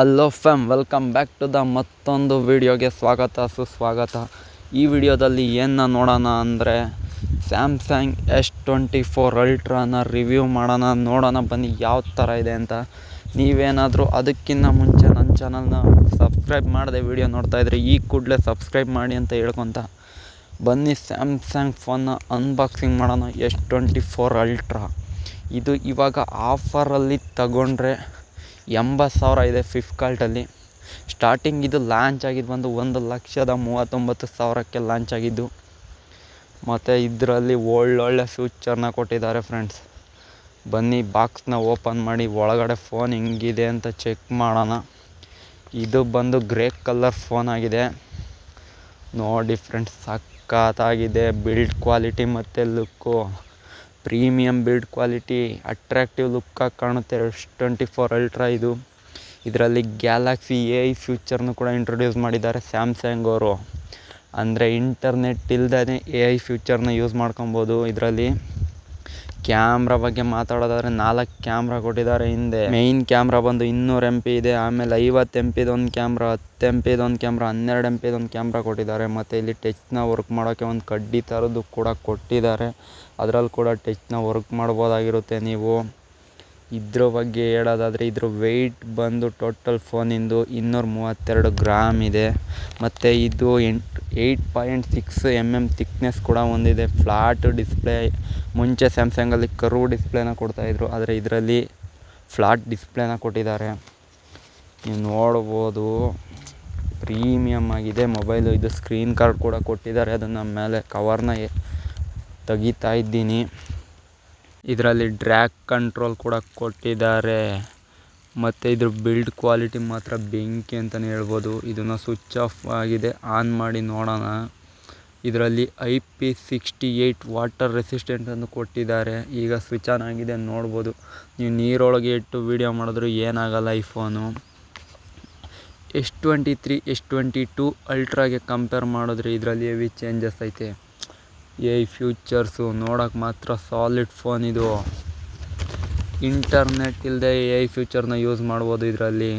Hello fam welcome back to the ಮತ್ತೊಂದು ವಿಡಿಯೋಗೆ ಸ್ವಾಗತ, ಸುಸ್ವಾಗತ. ಈ ವಿಡಿಯೋದಲ್ಲಿ ಏನು ನೋಡೋಣ ಅಂದರೆ ಸ್ಯಾಮ್ಸಂಗ್ ಎಸ್ ಟ್ವೆಂಟಿ ಫೋರ್ ಅಲ್ಟ್ರಾನ ರಿವ್ಯೂ ಮಾಡೋಣ, ನೋಡೋಣ ಬನ್ನಿ ಯಾವ ಥರ ಇದೆ ಅಂತ. ನೀವೇನಾದರೂ ಅದಕ್ಕಿಂತ ಮುಂಚೆ ನನ್ನ ಚಾನಲ್ನ ಸಬ್ಸ್ಕ್ರೈಬ್ ಮಾಡಿದೆ ವಿಡಿಯೋ ನೋಡ್ತಾ ಇದ್ರೆ ಈ ಕೂಡಲೇ ಸಬ್ಸ್ಕ್ರೈಬ್ ಮಾಡಿ ಅಂತ ಹೇಳ್ಕೊತ. ಬನ್ನಿ ಸ್ಯಾಮ್ಸಂಗ್ ಫೋನ್ನ ಅನ್ಬಾಕ್ಸಿಂಗ್ ಮಾಡೋಣ ಎಸ್ ಟ್ವೆಂಟಿ ಫೋರ್ ಅಲ್ಟ್ರಾ ಇದು ಇವಾಗ ಆಫರಲ್ಲಿ ತಗೊಂಡ್ರೆ ಎಂಬತ್ತು ಸಾವಿರ ಇದೆ ಫ್ಲಿಪ್ಕಾರ್ಟಲ್ಲಿ ಸ್ಟಾರ್ಟಿಂಗ್ ಇದು ಲಾಂಚ್ ಆಗಿದ್ದು ಬಂದು ಒಂದು ಲಕ್ಷದ ಮೂವತ್ತೊಂಬತ್ತು ಸಾವಿರಕ್ಕೆ ಲಾಂಚ್ ಆಗಿದ್ದು, ಮತ್ತು ಇದರಲ್ಲಿ ಒಳ್ಳೊಳ್ಳೆ ಫ್ಯೂಚರ್ನ ಕೊಟ್ಟಿದ್ದಾರೆ ಫ್ರೆಂಡ್ಸ್ ಬನ್ನಿ ಬಾಕ್ಸ್ನ ಓಪನ್ ಮಾಡಿ, ಒಳಗಡೆ ಫೋನ್ ಹೆಂಗಿದೆ ಅಂತ ಚೆಕ್ ಮಾಡೋಣ. ಇದು ಬಂದು ಗ್ರೇ ಕಲರ್ ಫೋನ್ ಆಗಿದೆ. ನೋಡಿ ಫ್ರೆಂಡ್ಸ್ ಸಖತ್ತಾಗಿದೆ ಬಿಲ್ಡ್ ಕ್ವಾಲಿಟಿ ಮತ್ತು look premium build quality attractive ಲುಕ್ಕಾಗಿ ಕಾಣುತ್ತೆ. ಎಸ್ ಟ್ವೆಂಟಿ ಫೋರ್ ಅಲ್ಟ್ರಾ ಇದು. ಇದರಲ್ಲಿ ಗ್ಯಾಲಕ್ಸಿ ಎ ಐ ಫ್ಯೂಚರ್ನು ಕೂಡ ಇಂಟ್ರೊಡ್ಯೂಸ್ ಮಾಡಿದ್ದಾರೆ ಸ್ಯಾಮ್ಸಂಗ್ ಅವರು. ಅಂದರೆ ಇಂಟರ್ನೆಟ್ ಇಲ್ದೇ ಎ ಐ ಫ್ಯೂಚರ್ನ ಯೂಸ್ ಮಾಡ್ಕೊಬೋದು ಇದರಲ್ಲಿ. ಕ್ಯಾಮ್ರಾ ಬಗ್ಗೆ ಮಾತಾಡೋದಾದ್ರೆ ನಾಲ್ಕು ಕ್ಯಾಮ್ರಾ ಕೊಟ್ಟಿದ್ದಾರೆ ಹಿಂದೆ. ಮೇಯ್ನ್ ಕ್ಯಾಮ್ರಾ ಬಂದು ಇನ್ನೂರು ಎಂ ಪಿ ಇದೆ, ಆಮೇಲೆ ಐವತ್ತು ಎಂ ಪಿದು ಒಂದು ಕ್ಯಾಮ್ರಾ, ಹತ್ತು ಎಂ ಪಿದು ಒಂದು ಕ್ಯಾಮ್ರಾ, ಹನ್ನೆರಡು ಎಂ ಪಿದು ಒಂದು ಕ್ಯಾಮ್ರಾ ಕೊಟ್ಟಿದ್ದಾರೆ. ಮತ್ತೆ ಇಲ್ಲಿ ಟಚ್ನ ವರ್ಕ್ ಮಾಡೋಕ್ಕೆ ಒಂದು ಕಡ್ಡಿ ಥರದ್ದು ಕೂಡ ಕೊಟ್ಟಿದ್ದಾರೆ. ಅದರಲ್ಲಿ ಕೂಡ ಟಚ್ನ ವರ್ಕ್ ಮಾಡ್ಬೋದಾಗಿರುತ್ತೆ ನೀವು. ಇದ್ರ ಬಗ್ಗೆ ಹೇಳೋದಾದರೆ ಇದ್ರ ವೆಯ್ಟ್ ಬಂದು ಟೋಟಲ್ ಫೋನಿಂದು ಇನ್ನೂರ ಮೂವತ್ತೆರಡು ಗ್ರಾಮ್ ಇದೆ. ಮತ್ತು ಇದು ಎಂಟು eight point six M M thickness ಕೂಡ ಹೊಂದಿದೆ ಫ್ಲಾಟ್ ಡಿಸ್ಪ್ಲೇ ಮುಂಚೆ ಸ್ಯಾಮ್ಸಂಗಲ್ಲಿ ಕರ್ವ್ ಡಿಸ್ಪ್ಲೇನ ಕೊಡ್ತಾಯಿದ್ರು ಆದರೆ ಇದರಲ್ಲಿ ಫ್ಲಾಟ್ ಡಿಸ್ಪ್ಲೇನ ಕೊಟ್ಟಿದ್ದಾರೆ. ನೀವು ನೋಡ್ಬೋದು. ಪ್ರೀಮಿಯಮ್ ಆಗಿದೆ. ಮೊಬೈಲು ಇದು ಸ್ಕ್ರೀನ್ ಕಾರ್ಡ್ ಕೂಡ ಕೊಟ್ಟಿದ್ದಾರೆ. ಅದನ್ನು ಮೇಲೆ ಕವರ್ನ ತೆಗಿತಾ ಇದ್ದೀನಿ. ಇದರಲ್ಲಿ ಡ್ರ್ಯಾಗ್ ಕಂಟ್ರೋಲ್ ಕೂಡ ಕೊಟ್ಟಿದ್ದಾರೆ. ಮತ್ತು ಇದ್ರ ಬಿಲ್ಡ್ ಕ್ವಾಲಿಟಿ ಮಾತ್ರ ಬೆಂಕಿ ಅಂತಲೇ ಹೇಳ್ಬೋದು. ಇದನ್ನು ಸ್ವಿಚ್ ಆಫ್ ಆಗಿದೆ. ಆನ್ ಮಾಡಿ ನೋಡೋಣ. ಇದರಲ್ಲಿ I P sixty eight water resistant ಅನ್ನು ಕೊಟ್ಟಿದ್ದಾರೆ. ಈಗ ಸ್ವಿಚ್ ಆನ್ ಆಗಿದೆ ನೋಡ್ಬೋದು. ನೀವು ನೀರೊಳಗೆ ಇಟ್ಟು ವೀಡಿಯೋ ಮಾಡಿದ್ರು ಏನಾಗಲ್ಲ ಈ phone S twenty three S twenty two ಅಲ್ಟ್ರಾಗೆ compare ಮಾಡಿದ್ರೆ ಇದರಲ್ಲಿ ಹೆವಿ ಚೇಂಜಸ್ ಐತೆ. ಎ ಫ್ಯೂಚರ್ಸು ನೋಡೋಕ್ಕೆ ಮಾತ್ರ ಸಾಲಿಡ್ ಫೋನ್ ಇದು. ಇಂಟರ್ನೆಟ್ ಇಲ್ಲದೆ ಎ ಫ್ಯೂಚರ್ನ ಯೂಸ್ ಮಾಡ್ಬೋದು ಇದರಲ್ಲಿ.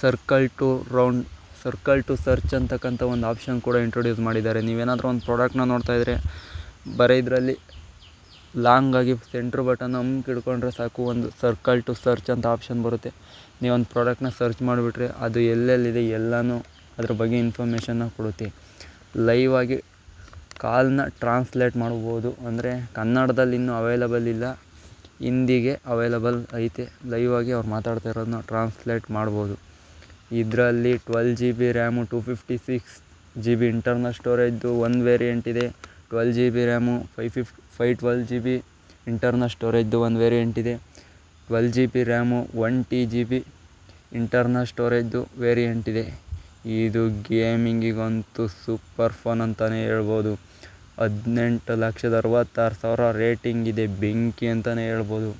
Circle to round, circle to search ಅಂತಕ್ಕಂಥ ಒಂದು ಆಪ್ಷನ್ ಕೂಡ ಇಂಟ್ರೊಡ್ಯೂಸ್ ಮಾಡಿದ್ದಾರೆ. ನೀವೇನಾದರೂ ಒಂದು ಪ್ರಾಡಕ್ಟ್ನ ನೋಡ್ತಾ ಇದ್ದರೆ ಬರೀ ಇದರಲ್ಲಿ ಲಾಂಗಾಗಿ ಸೆಂಟ್ರ್ ಬಟನ್ ಅಮ್ಕ್ ಹಿಡ್ಕೊಂಡ್ರೆ ಸಾಕು, ಒಂದು ಸರ್ಕಲ್ ಟು ಸರ್ಚ್ ಅಂತ ಆಪ್ಷನ್ ಬರುತ್ತೆ. ನೀವು ಒಂದು ಪ್ರಾಡಕ್ಟ್ನ ಸರ್ಚ್ ಮಾಡಿಬಿಟ್ರೆ ಅದು ಎಲ್ಲೆಲ್ಲಿದೆ ಎಲ್ಲನೂ ಅದ್ರ ಬಗ್ಗೆ ಇನ್ಫಾರ್ಮೇಷನ್ನ ಕೊಡುತ್ತೆ. ಲೈವ್ ಆಗಿ ಕಾಲ್ನ ಟ್ರಾನ್ಸ್ಲೇಟ್ ಮಾಡ್ಬೋದು. ಅಂದರೆ ಕನ್ನಡದಲ್ಲಿ ಇನ್ನೂ ಅವೈಲಬಲ್ ಇಲ್ಲ. ಹಿಂದಿಗೆ ಅವೈಲಬಲ್ ಐತೆ. ಲೈವ್ ಆಗಿ ಅವ್ರು ಮಾತಾಡ್ತಾ ಇರೋದನ್ನ ಟ್ರಾನ್ಸ್ಲೇಟ್ ಮಾಡ್ಬೋದು. ಇದರಲ್ಲಿ twelve G B RAM to fifty six G B internal ಸ್ಟೋರೇಜ್ದು ಒಂದು ವೇರಿಯಂಟ್ ಇದೆ. Twelve G B RAM five ಫಿಫ್ five twelve G B internal ಸ್ಟೋರೇಜ್ದು ಒಂದು ವೇರಿಯಂಟ್ ಇದೆ. Twelve G B RAM one T G B internal ಸ್ಟೋರೇಜ್ದು variant ಇದೆ. ಇದು ಗೇಮಿಂಗಿಗಂತೂ super phone ಅಂತಲೇ ಹೇಳ್ಬೋದು. ಹದಿನೆಂಟು ಲಕ್ಷದ ಅರವತ್ತಾರು ಸಾವಿರ ರೇಟಿಂಗ್ ಇದೆ, ಬೆಂಕಿ ಅಂತಲೇ ಹೇಳ್ಬೋದು.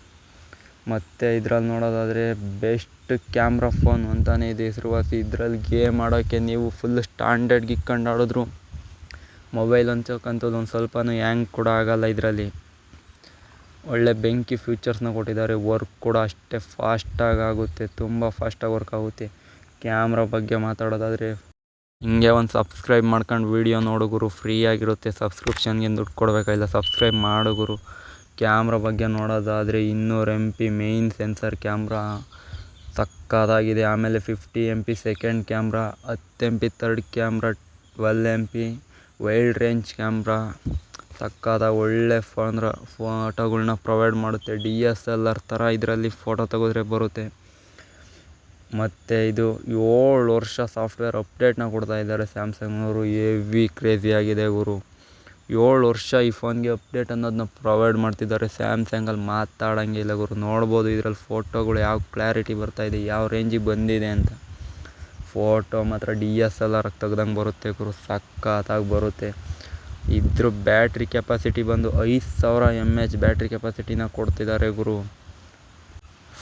ಮತ್ತು ಇದ್ರಲ್ಲಿ ನೋಡೋದಾದರೆ ಬೆಸ್ಟ್ ಕ್ಯಾಮ್ರಾ ಫೋನ್ ಅಂತಲೇ ಇದೆ ಹೆಸರುವಾಸಿ. ಇದರಲ್ಲಿ ಗೇಮ್ ಆಡೋಕ್ಕೆ ನೀವು ಫುಲ್ ಸ್ಟ್ಯಾಂಡರ್ಡ್ಗೆ ಇಕ್ಕೊಂಡು ಆಡಿದ್ರು. ಮೊಬೈಲ್ ಅಂತಕ್ಕಂಥದ್ದು ಒಂದು ಸ್ವಲ್ಪನೂ ಹ್ಯಾಂಗ್ ಕೂಡ ಆಗೋಲ್ಲ ಇದರಲ್ಲಿ. ಒಳ್ಳೆ ಬೆಂಕಿ ಫ್ಯೂಚರ್ಸ್ನ ಕೊಟ್ಟಿದ್ದಾರೆ. ವರ್ಕ್ ಕೂಡ ಅಷ್ಟೇ ಫಾಸ್ಟಾಗಿ ಆಗುತ್ತೆ, ತುಂಬ ಫಾಸ್ಟಾಗಿ ವರ್ಕ್ ಆಗುತ್ತೆ. ಕ್ಯಾಮ್ರ ಬಗ್ಗೆ ಮಾತಾಡೋದಾದರೆ ಹಿಂಗೆ ಒಂದು ಸಬ್ಸ್ಕ್ರೈಬ್ ಮಾಡ್ಕೊಂಡು ವೀಡಿಯೋ ನೋಡು ಫ್ರೀ ಆಗಿರುತ್ತೆ. ಸಬ್ಸ್ಕ್ರಿಪ್ಷನ್ಗೆ ದುಡ್ಡು ಕೊಡಬೇಕಾಗಿಲ್ಲ. ಸಬ್ಸ್ಕ್ರೈಬ್ ಮಾಡು ಗುರು. ಕ್ಯಾಮ್ರಾ ಬಗ್ಗೆ ನೋಡೋದಾದರೆ ಇನ್ನೂರು M P main sensor camera ಸಕ್ಕತ್ತಾಗಿದೆ ಆಮೇಲೆ fifty M P second camera ಹತ್ತು M P third camera twelve M P wild range camera ಸಕ್ಕದ ಒಳ್ಳೆ ಫೋನ್ರ ಫೋಟೋಗಳ್ನ ಪ್ರೊವೈಡ್ ಮಾಡುತ್ತೆ. ಡಿ ಎಸ್ ಎಲ್ ಆರ್ ಥರ ಇದರಲ್ಲಿ ಫೋಟೋ ತೆಗೆದ್ರೆ ಬರುತ್ತೆ. ಮತ್ತು ಇದು ಏಳು ವರ್ಷ ಸಾಫ್ಟ್ವೇರ್ ಅಪ್ಡೇಟ್ನ ಕೊಡ್ತಾ ಇದ್ದಾರೆ ಸ್ಯಾಮ್ಸಂಗ್ನವರು ಹೆವಿ ಕ್ರೇಜಿ ಆಗಿದೆ ಗುರು. ಏಳು ವರ್ಷ ಈ ಫೋನ್ಗೆ ಅಪ್ಡೇಟ್ ಅನ್ನೋದನ್ನ ಪ್ರೊವೈಡ್ ಮಾಡ್ತಿದ್ದಾರೆ. ಸ್ಯಾಮ್ಸಂಗಲ್ಲಿ ಮಾತಾಡೋಂಗಿಲ್ಲ ಗುರು. ನೋಡ್ಬೋದು ಇದರಲ್ಲಿ ಫೋಟೋಗಳು ಯಾವ ಕ್ಲಾರಿಟಿ ಬರ್ತಾಯಿದೆ ಯಾವ ರೇಂಜಿಗೆ ಬಂದಿದೆ ಅಂತ. ಫೋಟೋ ಮಾತ್ರ ಡಿ ಎಸ್ ಎಲ್ ಆರ್ ತೆಗ್ದಂಗೆ ಬರುತ್ತೆ ಗುರು. ಸಖತ್ತಾಗಿ ಬರುತ್ತೆ. ಇದ್ರ ಬ್ಯಾಟ್ರಿ ಕೆಪಾಸಿಟಿ ಬಂದು ಐದು ಸಾವಿರ ಎಂ ಎಚ್ ಬ್ಯಾಟ್ರಿ ಕೆಪಾಸಿಟಿನ ಕೊಡ್ತಿದ್ದಾರೆ ಗುರು.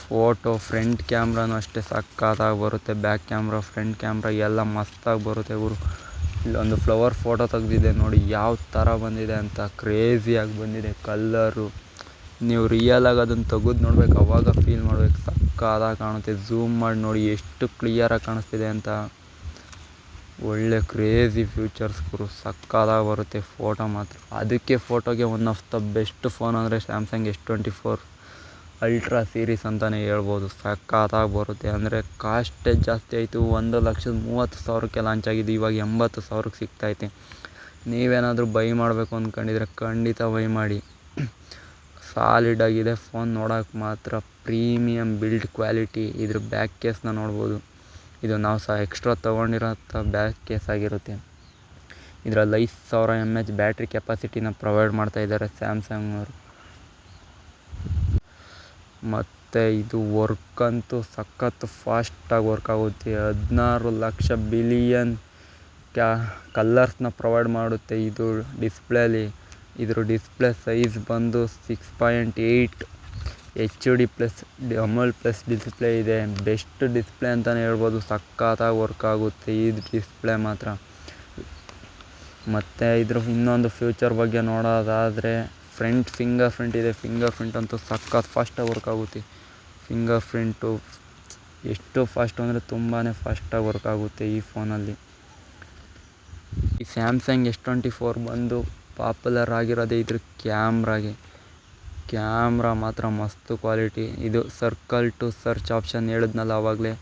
ಫೋಟೋ, ಫ್ರಂಟ್ ಕ್ಯಾಮ್ರಾನು ಅಷ್ಟೇ ಸಖತ್ತಾಗಿ ಬರುತ್ತೆ. ಬ್ಯಾಕ್ ಕ್ಯಾಮ್ರಾ, ಫ್ರಂಟ್ ಕ್ಯಾಮ್ರಾ ಎಲ್ಲ ಮಸ್ತಾಗಿ ಬರುತ್ತೆ ಗುರು. ಇಲ್ಲೊಂದು ಫ್ಲವರ್ ಫೋಟೋ ತೆಗೆದಿದ್ದೆ ನೋಡಿ, ಯಾವ ಥರ ಬಂದಿದೆ ಅಂತ. ಕ್ರೇಜಿಯಾಗಿ ಬಂದಿದೆ ಕಲ್ಲರು. ನೀವು ರಿಯಲಾಗಿ ಅದನ್ನು ತೆಗೆದು ನೋಡ್ಬೇಕು, ಅವಾಗ ಫೀಲ್ ಮಾಡ್ಬೇಕು. ಸಕ್ಕತ್ತಾಗಿ ಕಾಣುತ್ತೆ. ಝೂಮ್ ಮಾಡಿ ನೋಡಿ ಎಷ್ಟು ಕ್ಲಿಯರಾಗಿ ಕಾಣಿಸ್ತಿದೆ ಅಂತ. ಒಳ್ಳೆ ಕ್ರೇಜಿ ಫ್ಯೂಚರ್ಸ್ ಗುರು. ಸಕ್ಕತ್ತಾಗಿ ಬರುತ್ತೆ ಫೋಟೋ ಮಾತ್ರ. ಅದಕ್ಕೆ ಫೋಟೋಗೆ one of the best phone ಅಂದರೆ Samsung S twenty four ultra series ಅಂತಲೇ ಹೇಳ್ಬೋದು. ಸಖತ್ತಾಗಿ ಬರುತ್ತೆ. ಅಂದರೆ ಕಾಸ್ಟೇ ಜಾಸ್ತಿ ಆಯಿತು. ಒಂದು ಲಕ್ಷದ ಮೂವತ್ತು ಸಾವಿರಕ್ಕೆ ಲಾಂಚ್ ಆಗಿದ್ದು ಇವಾಗ ಎಂಬತ್ತು ಸಾವಿರಕ್ಕೆ ಸಿಗ್ತೈತೆ. ನೀವೇನಾದರೂ ಬೈ ಮಾಡಬೇಕು ಅಂದ್ಕೊಂಡಿದ್ರೆ ಖಂಡಿತ ಬೈ ಮಾಡಿ. ಸಾಲಿಡ್ ಆಗಿದೆ. ಫೋನ್ ನೋಡೋಕೆ ಮಾತ್ರ ಪ್ರೀಮಿಯಮ್ ಬಿಲ್ಡ್ ಕ್ವಾಲಿಟಿ ಇದ್ರ ಬ್ಯಾಕ್ ಕೇಸ್ನ ನೋಡ್ಬೋದು. ಇದು ನಾವು ಸಹ ಎಕ್ಸ್ಟ್ರಾ ತೊಗೊಂಡಿರೋಂಥ ಬ್ಯಾಕ್ ಕೇಸ್ ಆಗಿರುತ್ತೆ. ಇದರಲ್ಲಿ ಐದು ಸಾವಿರ ಎಂ ಎಚ್ ಬ್ಯಾಟ್ರಿ ಕೆಪಾಸಿಟಿನ ಪ್ರೊವೈಡ್ ಮಾಡ್ತಾಯಿದ್ದಾರೆ ಸ್ಯಾಮ್ಸಂಗ್ನವರು ಮತ್ತು ಇದು ವರ್ಕ್ ಅಂತೂ ಸಖತ್ತು ಫಾಸ್ಟಾಗಿ ವರ್ಕ್ ಆಗುತ್ತೆ. ಹದಿನಾರು ಲಕ್ಷ ಬಿಲಿಯನ್ ಕ್ಯಾ ಕಲ್ಲರ್ಸ್ನ ಪ್ರೊವೈಡ್ ಮಾಡುತ್ತೆ ಇದು ಡಿಸ್ಪ್ಲೇಲಿ ಇದ್ರ ಡಿಸ್ಪ್ಲೇ ಸೈಜ್ ಬಂದು six point eight H D plus AMOLED plus display ಇದೆ. ಬೆಸ್ಟ್ ಡಿಸ್ಪ್ಲೇ ಅಂತಲೇ ಹೇಳ್ಬೋದು. ಸಖತ್ತಾಗಿ ವರ್ಕ್ ಆಗುತ್ತೆ ಈ ಡಿಸ್ಪ್ಲೇ ಮಾತ್ರ. ಮತ್ತು ಇದ್ರ ಇನ್ನೊಂದು ಫ್ಯೂಚರ್ ಬಗ್ಗೆ ನೋಡೋದಾದರೆ ಫ್ರಂಟ್ ಫಿಂಗರ್ ಪ್ರಿಂಟ್ ಇದೆ. ಫಿಂಗರ್ ಪ್ರಿಂಟ್ ಅಂತೂ ಸಖತ್ ಫಾಸ್ಟಾಗಿ ವರ್ಕ್ ಆಗುತ್ತೆ. ಫಿಂಗರ್ ಪ್ರಿಂಟು ಎಷ್ಟು ಫಾಸ್ಟ್ ಅಂದರೆ ತುಂಬಾ ಫಾಸ್ಟಾಗಿ ವರ್ಕ್ ಆಗುತ್ತೆ ಈ ಫೋನಲ್ಲಿ ಈ ಸ್ಯಾಮ್ಸಂಗ್ ಎಸ್ ಟ್ವೆಂಟಿ ಫೋರ್ ಬಂದು ಪಾಪ್ಯುಲರ್ ಆಗಿರೋದೇ ಇದ್ರ ಕ್ಯಾಮ್ರಾಗೆ ಕ್ಯಾಮ್ರಾ ಮಾತ್ರ ಮಸ್ತ್ ಕ್ವಾಲಿಟಿ ಇದು ಸರ್ಕಲ್ ಟು ಸರ್ಚ್ ಆಪ್ಷನ್ ಹೇಳಿದ್ನಲ್ಲ ಆವಾಗಲೇ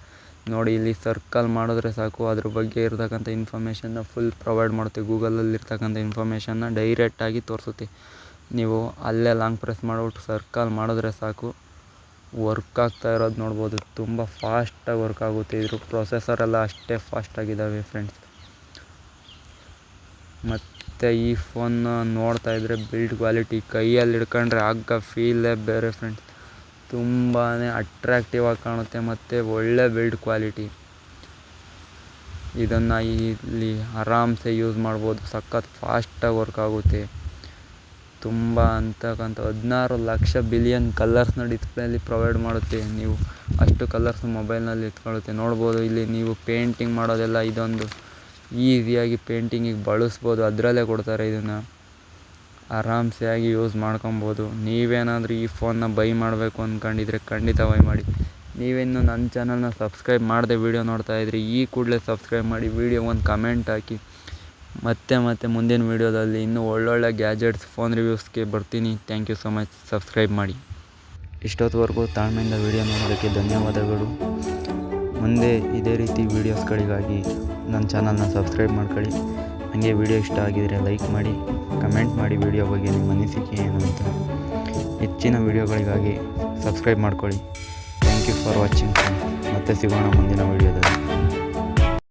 ನೋಡಿ, ಇಲ್ಲಿ ಸರ್ಕಲ್ ಮಾಡಿದ್ರೆ ಸಾಕು. ಅದ್ರ ಬಗ್ಗೆ ಇರತಕ್ಕಂಥ ಇನ್ಫಾರ್ಮೇಷನ್ನ ಫುಲ್ ಪ್ರೊವೈಡ್ ಮಾಡುತ್ತೆ. ಗೂಗಲಲ್ಲಿ ಇರ್ತಕ್ಕಂಥ ಇನ್ಫಾರ್ಮೇಷನ್ನ ಡೈರೆಕ್ಟಾಗಿ ತೋರಿಸುತ್ತೆ. ನೀವು ಅಲ್ಲೇ ಲಾಂಗ್ ಪ್ರೆಸ್ ಮಾಡಿಬಿಟ್ಟು ಸರ್ಕಲ್ ಮಾಡಿದ್ರೆ ಸಾಕು. ವರ್ಕ್ ಆಗ್ತಾ ಇರೋದು ನೋಡ್ಬೋದು. ತುಂಬ ಫಾಸ್ಟಾಗಿ ವರ್ಕ್ ಆಗುತ್ತೆ. ಇದ್ರ ಪ್ರೊಸೆಸರ್ ಎಲ್ಲ ಅಷ್ಟೇ ಫಾಸ್ಟಾಗಿದ್ದಾವೆ ಫ್ರೆಂಡ್ಸ್ ಮತ್ತು ಈ ಫೋನ್ ನೋಡ್ತಾ ಇದ್ದರೆ ಬಿಲ್ಡ್ ಕ್ವಾಲಿಟಿ ಕೈಯಲ್ಲಿ ಹಿಡ್ಕೊಂಡ್ರೆ ಆಗ ಫೀಲೇ ಬೇರೆ ಫ್ರೆಂಡ್ಸ್ ತುಂಬಾ ಅಟ್ರ್ಯಾಕ್ಟಿವ್ ಆಗಿ ಕಾಣುತ್ತೆ ಮತ್ತು ಒಳ್ಳೆ ಬಿಲ್ಡ್ ಕ್ವಾಲಿಟಿ ಇದನ್ನು ಇಲ್ಲಿ ಆರಾಮ್ಸೆ ಯೂಸ್ ಮಾಡ್ಬೋದು. ಸಖತ್ ಫಾಸ್ಟಾಗಿ ವರ್ಕ್ ಆಗುತ್ತೆ. ತುಂಬ ಅಂತಕ್ಕಂಥ ಹದಿನಾರು ಲಕ್ಷ ಬಿಲಿಯನ್ ಕಲರ್ಸ್ನ ಡಿಸ್ಪ್ಲೇಲಿ ಪ್ರೊವೈಡ್ ಮಾಡುತ್ತೆ. ನೀವು ಅಷ್ಟು ಕಲರ್ಸ್ ಮೊಬೈಲ್ನಲ್ಲಿ ಇಟ್ಕೊಳ್ಳುತ್ತೆ. ನೋಡ್ಬೋದು, ಇಲ್ಲಿ ನೀವು ಪೇಂಟಿಂಗ್ ಮಾಡೋದೆಲ್ಲ ಇದೊಂದು ಈಸಿಯಾಗಿ ಪೇಂಟಿಂಗಿಗೆ ಬಳಸ್ಬೋದು. ಅದರಲ್ಲೇ ಕೊಡ್ತಾರೆ ಇದನ್ನು. ಆರಾಮ್ಸೆಯಾಗಿ ಯೂಸ್ ಮಾಡ್ಕೊಬೋದು. ನೀವೇನಾದರೂ ಈ ಫೋನ್ನ ಬೈ ಮಾಡಬೇಕು ಅಂದ್ಕೊಂಡಿದ್ರೆ ಖಂಡಿತ ಬೈ ಮಾಡಿ. ನೀವಿನ್ನು ನನ್ನ ಚಾನಲ್ನ ಸಬ್ಸ್ಕ್ರೈಬ್ ಮಾಡದೆ ವೀಡಿಯೋ ನೋಡ್ತಾ ಇದ್ರಿ, ಈ ಕೂಡಲೇ ಸಬ್ಸ್ಕ್ರೈಬ್ ಮಾಡಿ ವೀಡಿಯೋ ಒಂದು ಕಮೆಂಟ್ ಹಾಕಿ. ಮತ್ತೆ ಮತ್ತೆ ಮುಂದಿನ ವೀಡಿಯೋದಲ್ಲಿ ಇನ್ನೂ ಒಳ್ಳೊಳ್ಳೆ ಗ್ಯಾಜೆಟ್ಸ್ ಫೋನ್ ರಿವ್ಯೂಸ್ಗೆ ಬರ್ತೀನಿ. Thank you so much subscribe ಮಾಡಿ. ಇಷ್ಟೊತ್ತುವರೆಗೂ ತಾಳ್ಮೆಯಿಂದ ವೀಡಿಯೋ ನೋಡೋದಕ್ಕೆ ಧನ್ಯವಾದಗಳು. ಮುಂದೆ ಇದೇ ರೀತಿ ವೀಡಿಯೋಸ್ಗಳಿಗಾಗಿ ನನ್ನ ಚಾನಲ್ನ ಸಬ್ಸ್ಕ್ರೈಬ್ ಮಾಡ್ಕೊಳ್ಳಿ. ಹಾಗೆ ವಿಡಿಯೋ ಇಷ್ಟ ಆಗಿದರೆ ಲೈಕ್ ಮಾಡಿ ಕಮೆಂಟ್ ಮಾಡಿ ವಿಡಿಯೋ ಬಗ್ಗೆ ನಿಮ್ಮ ಅನಿಸಿಕೆ ಏನು ಅಂತ ಹೆಚ್ಚಿನ ವೀಡಿಯೋಗಳಿಗಾಗಿ ಸಬ್ಸ್ಕ್ರೈಬ್ ಮಾಡ್ಕೊಳ್ಳಿ. ಥ್ಯಾಂಕ್ ಯು ಫಾರ್ ವಾಚಿಂಗ್ ಮತ್ತೆ ಸಿಗೋಣ ಮುಂದಿನ ವೀಡಿಯೋದಲ್ಲಿ